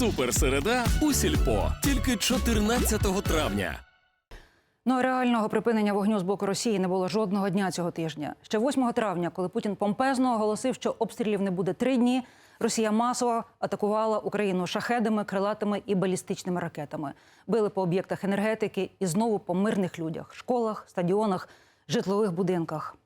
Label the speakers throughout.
Speaker 1: Суперсереда у сільпо тільки 14 травня.
Speaker 2: Ну реального припинення вогню з боку Росії не було жодного дня цього тижня. Ще 8 травня, коли Путін помпезно оголосив, що обстрілів не буде три дні. Росія масово атакувала Україну шахедами, крилатими і балістичними ракетами. Били по об'єктах енергетики і знову по мирних людях, школах, стадіонах, житлових будинках.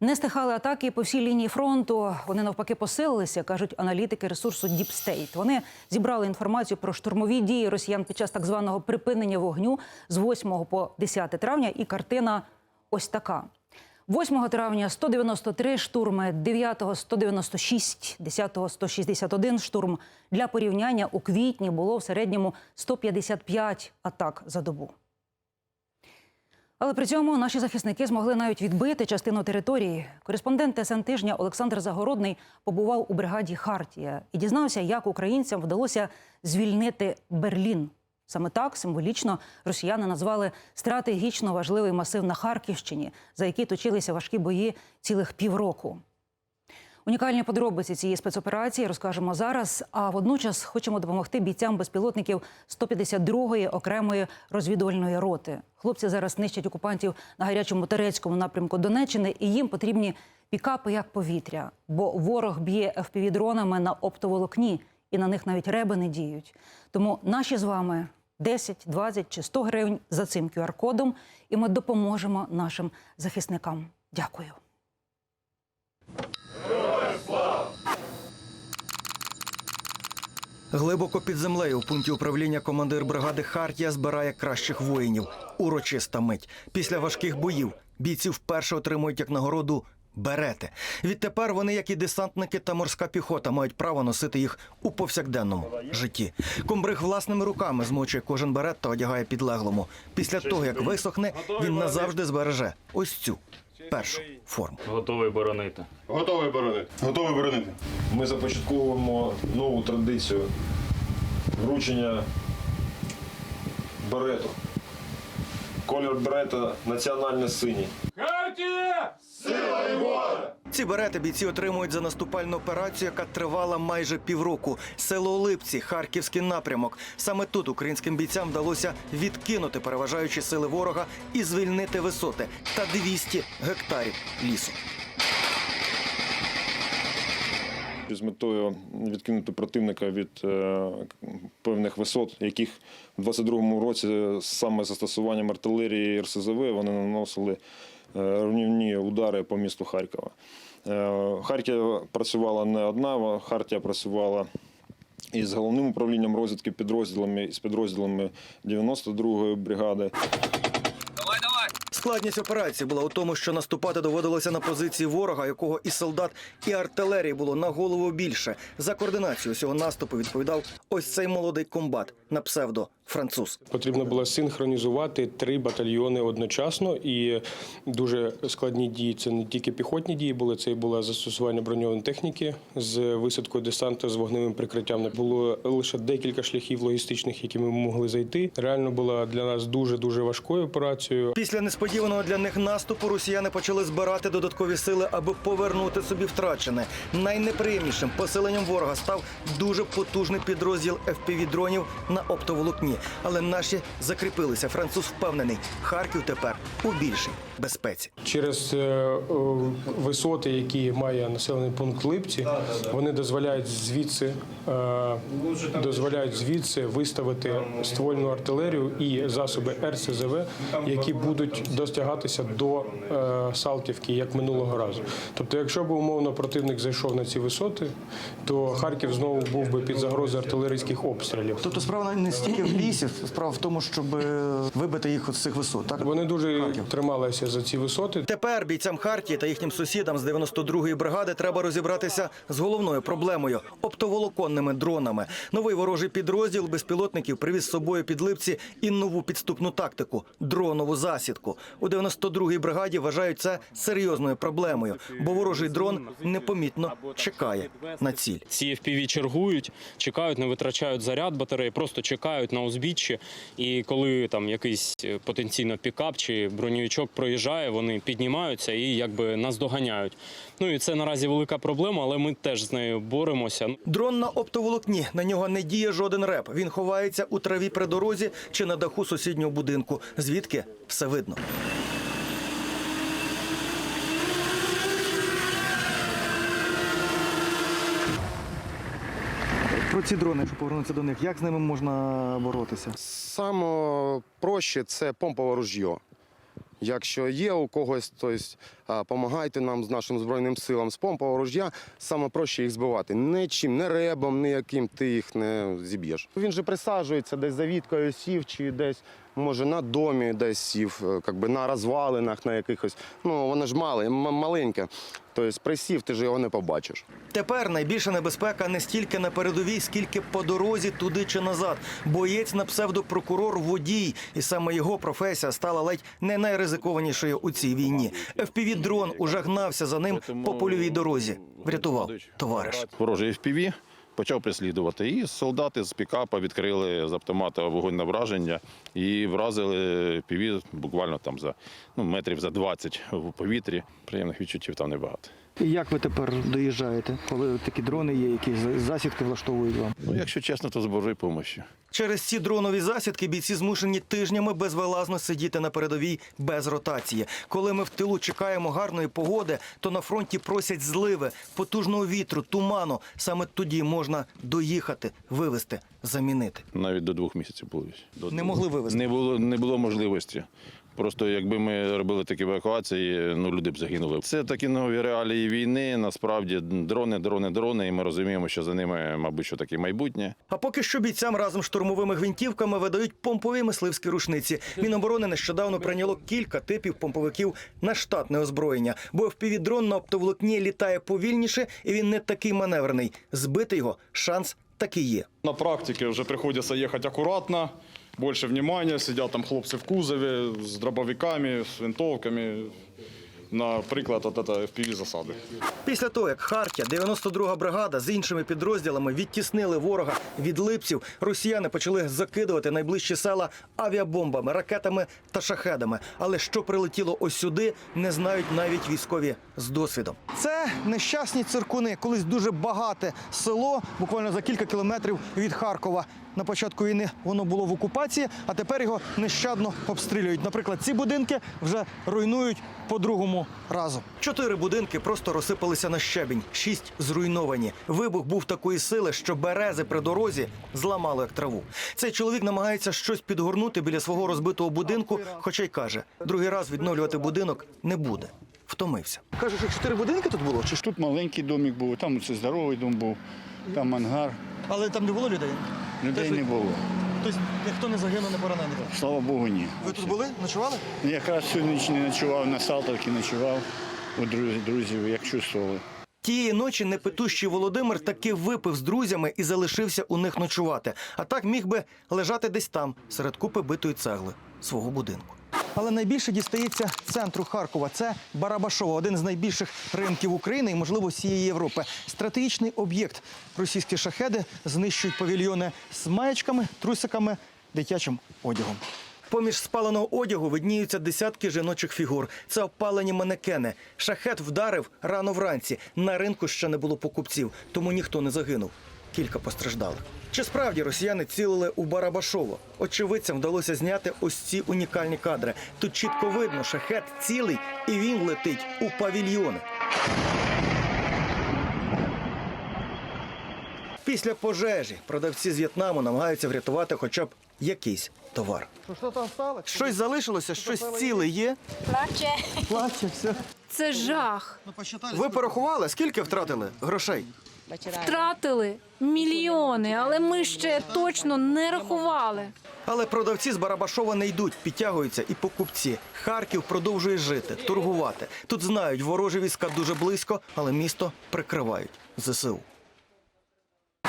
Speaker 2: Не стихали атаки по всій лінії фронту. Вони навпаки посилилися, кажуть аналітики ресурсу State. Вони зібрали інформацію про штурмові дії росіян під час так званого припинення вогню з 8 по 10 травня. І картина ось така. 8 травня 193 штурми, 9 196, 10 161 штурм. Для порівняння у квітні було в середньому 155 атак за добу. Але при цьому наші захисники змогли навіть відбити частину території. Кореспондент ТСН тижня Олександр Загородний побував у бригаді Хартія і дізнався, як українцям вдалося звільнити Берлін. Саме так символічно росіяни назвали стратегічно важливий масив на Харківщині, за який точилися важкі бої цілих півроку. Унікальні подробиці цієї спецоперації розкажемо зараз. А водночас хочемо допомогти бійцям безпілотників 152-ї окремої розвідувальної роти. Хлопці зараз нищать окупантів на гарячому турецькому напрямку Донеччини, і їм потрібні пікапи як повітря, бо ворог б'є FPV-дронами на оптоволокні, і на них навіть реби не діють. Тому наші з вами 10, 20 чи 100 гривень за цим QR-кодом, і ми допоможемо нашим захисникам. Дякую.
Speaker 3: Глибоко під землею в пункті управління командир бригади Хартія збирає кращих воїнів. Урочиста мить. Після важких боїв бійці вперше отримують як нагороду берети. Відтепер вони, як і десантники та морська піхота, мають право носити їх у повсякденному житті. Комбриг власними руками змочує кожен берет та одягає підлеглому. Після того, як висохне, він назавжди збереже ось цю першу форму.
Speaker 4: Готовий боронити.
Speaker 5: Готовий боронити. Готовий боронити.
Speaker 6: Ми започатковуємо нову традицію вручення берету. Колір берета національно синій.
Speaker 3: Ці берети бійці отримують за наступальну операцію, яка тривала майже півроку. Село Липці, Харківський напрямок. Саме тут українським бійцям вдалося відкинути переважаючі сили ворога і звільнити висоти та 200 гектарів лісу.
Speaker 6: З метою відкинути противника від е, певних висот, яких у 22-му році саме застосуванням артилерії і РСЗВ вони наносили е, руйнівні удари по місту Харкова. Е, Харків працювала не одна, Хартія працювала із головним управлінням розвідки підрозділами з підрозділами 92-ї бригади.
Speaker 3: Складність операції була у тому, що наступати доводилося на позиції ворога, якого і солдат, і артилерії було на голову більше. За координацію цього наступу відповідав ось цей молодий комбат на псевдо француз.
Speaker 7: Потрібно було синхронізувати три батальйони одночасно, і дуже складні дії. Це не тільки піхотні дії були, це і було застосування броньованої техніки з висадкою десанту з вогневим прикриттям. Не було лише декілька шляхів логістичних, які ми могли зайти. Реально була для нас дуже дуже важкою операцією.
Speaker 3: Після несподіваного для них наступу росіяни почали збирати додаткові сили, аби повернути собі втрачене. Найнеприємнішим поселенням ворога став дуже потужний підрозділ FPV-дронів на оптоволокні. Але наші закріпилися. Француз впевнений, Харків тепер у більшій безпеці.
Speaker 7: Через е, е, висоти, які має населений пункт Липці, вони дозволяють звідси е, дозволяють звідси виставити ствольну артилерію і засоби РСЗВ, які будуть достягатися до Салтівки, як минулого разу. Тобто, якщо б умовно противник зайшов на ці висоти, то Харків знову був би під загрозою артилерійських обстрілів.
Speaker 3: Тобто справа не стільки в лісі, справа в тому, щоб е, вибити їх з цих висот. Так
Speaker 7: Вони дуже трималися за ці висоти.
Speaker 3: Тепер бійцям Хартії та їхнім сусідам з 92-ї бригади треба розібратися з головною проблемою оптоволоконними дронами. Новий ворожий підрозділ безпілотників привіз з собою під липці і нову підступну тактику дронову засідку. У 92-й бригаді вважають це серйозною проблемою, бо ворожий дрон непомітно чекає на ціль.
Speaker 4: Ці FPV чергують, чекають, не витрачають заряд батареї, просто чекають на узбіччі. І коли там якийсь е, потенційно пікап чи броньовичок проїжджає, вони піднімаються і якби нас доганяють. Ну і це наразі велика проблема, але ми теж з нею боремося.
Speaker 3: Дрон на оптоволокні. На нього не діє жоден реп. Він ховається у траві при дорозі чи на даху сусіднього будинку. Звідки все видно. Про ці дрони, якщо повернутися до них, як з ними можна боротися?
Speaker 8: Саме проще це помпове ружьо. Якщо є у когось, то допомагайте нам з нашим збройним силам з помпового ружья, саме проще їх збивати. Нічим, не ребом, ніяким ти їх не зіб'єш. Він же присаджується десь за віткою сів, чи десь, може, на домі десь сів, е, как би на розвалинах, на якихось. Ну, воно ж мале, маленьке. Тобто присів, ти ж його не побачиш.
Speaker 3: Тепер найбільша небезпека не стільки на передовій, скільки по дорозі туди чи назад. Боєць на псевдопрокурор водій, і саме його професія стала ледь не найризикованішою у цій війні. fpv дрон уже за ним по польовій дорозі. Врятував товариш.
Speaker 9: Ворожий FPV почав прислідувати. І солдати з пікапа відкрили з автомата вогонь на враження і вразили FPV буквально там за ну, метрів за 20 в повітрі. Приємних відчуттів там небагато.
Speaker 3: І як ви тепер доїжджаєте, коли такі дрони є, які засідки влаштовують вам?
Speaker 9: Ну, якщо чесно, то з Божою помощю.
Speaker 3: Через ці дронові засідки бійці змушені тижнями безвилазно сидіти на передовій без ротації. Коли ми в тилу чекаємо гарної погоди, то на фронті просять зливи, потужного вітру, туману. Саме тоді можна доїхати, вивезти, замінити.
Speaker 9: Навіть до двох місяців було. До
Speaker 3: Не
Speaker 9: двох.
Speaker 3: могли вивезти?
Speaker 9: Не було, не було можливості. Просто якби ми робили такі евакуації, ну люди б загинули. Це такі нові реалії війни. Насправді дрони, дрони, дрони, і ми розуміємо, що за ними, мабуть, що таке майбутнє.
Speaker 3: А поки що бійцям разом з штурмовими гвинтівками видають помпові мисливські рушниці. Міноборони нещодавно прийняло кілька типів помповиків на штатне озброєння, бо впівдрон на оптоволокні літає повільніше, і він не такий маневрений. Збити його шанс таки є.
Speaker 10: На практиці вже приходиться їхати акуратно, більше внимания, сидять там хлопці в кузові з дробовиками, з винтовками. Наприклад, от это FPV засади.
Speaker 3: Після того, як Хартія, 92-га бригада з іншими підрозділами відтіснили ворога від липців, росіяни почали закидувати найближчі села авіабомбами, ракетами та шахедами. Але що прилетіло ось сюди, не знають навіть військові з досвідом. Це нещасні циркуни, колись дуже багате село, буквально за кілька кілометрів від Харкова. На початку війни воно було в окупації, а тепер його нещадно обстрілюють. Наприклад, ці будинки вже руйнують по разу. Чотири будинки просто розсипалися на щебінь, шість зруйновані. Вибух був такої сили, що берези при дорозі зламали як траву. Цей чоловік намагається щось підгорнути біля свого розбитого будинку, хоча й каже, другий раз відновлювати будинок не буде. Втомився. Каже, що чотири будинки тут було, чи
Speaker 11: Тут маленький домик був, там це здоровий дом був, там ангар.
Speaker 3: але там не було людей.
Speaker 11: Людей не було.
Speaker 3: Тобто ніхто не загинув, не поранений.
Speaker 11: Слава Богу, ні.
Speaker 3: Ви тут були? Ночували?
Speaker 11: Якраз всю ніч не ночував, на Салтовці ночував у друзів, друзів як чувствували.
Speaker 3: Тієї ночі непитущий Володимир таки випив з друзями і залишився у них ночувати. А так міг би лежати десь там, серед купи битої цегли свого будинку. Але найбільше дістається центру Харкова. Це Барабашово, один з найбільших ринків України і, можливо, всієї Європи. Стратегічний об'єкт. Російські шахеди знищують павільйони з маєчками, трусиками, дитячим одягом. Поміж спаленого одягу видніються десятки жіночих фігур. Це опалені манекени. Шахет вдарив рано вранці. На ринку ще не було покупців, тому ніхто не загинув. Кілька постраждалих. Чи справді росіяни цілили у Барабашово? Очевидцям вдалося зняти ось ці унікальні кадри. Тут чітко видно, шахет цілий, і він летить у павільйони. Після пожежі продавці з В'єтнаму намагаються врятувати хоча б якийсь товар. Щось залишилося, щось ціле є.
Speaker 12: Плаче.
Speaker 3: Плаче, все.
Speaker 12: Це жах.
Speaker 3: Ви порахували, скільки втратили грошей?
Speaker 12: Втратили мільйони, але ми ще точно не рахували.
Speaker 3: Але продавці з Барабашова не йдуть, підтягуються і покупці. Харків продовжує жити, торгувати. Тут знають, ворожі війська дуже близько, але місто прикривають ЗСУ.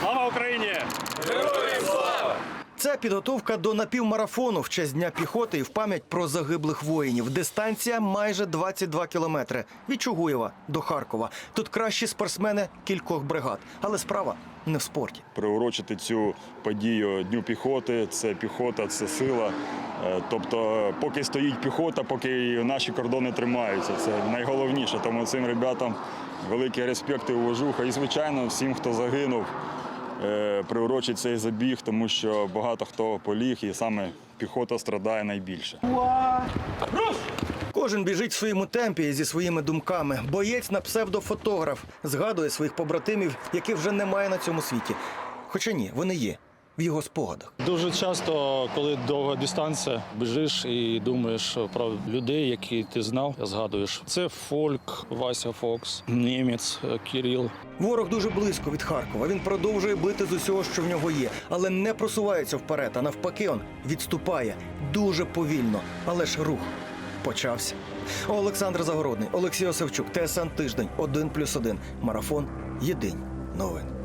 Speaker 10: Слава Україні!
Speaker 3: Це підготовка до напівмарафону в честь дня піхоти і в пам'ять про загиблих воїнів. Дистанція майже 22 кілометри від Чугуєва до Харкова. Тут кращі спортсмени кількох бригад, але справа не в спорті.
Speaker 5: Приурочити цю подію Дню піхоти. Це піхота, це сила. Е, Тобто, поки стоїть піхота, поки наші кордони тримаються. Це найголовніше. Тому цим ребятам великий респект і уважуха. І, звичайно, всім, хто загинув, приурочить цей забіг, тому що багато хто поліг, і саме піхота страдає найбільше.
Speaker 3: Кожен біжить в своєму темпі зі своїми думками. Боєць на псевдофотограф згадує своїх побратимів, яких вже немає на цьому світі. Хоча ні, вони є в його спогадах.
Speaker 13: Дуже часто, коли довга дистанція, біжиш і думаєш про людей, які ти знав, згадуєш. Це Фольк, Вася Фокс, німець, Кіріл.
Speaker 3: Ворог дуже близько від Харкова. Він продовжує бити з усього, що в нього є, але не просувається вперед. А навпаки, он відступає дуже повільно. Але ж рух почався. Олександр Загородний, Олексій Осавчук, ТСН Тиждень, 1+,1. Марафон. Єдині новини.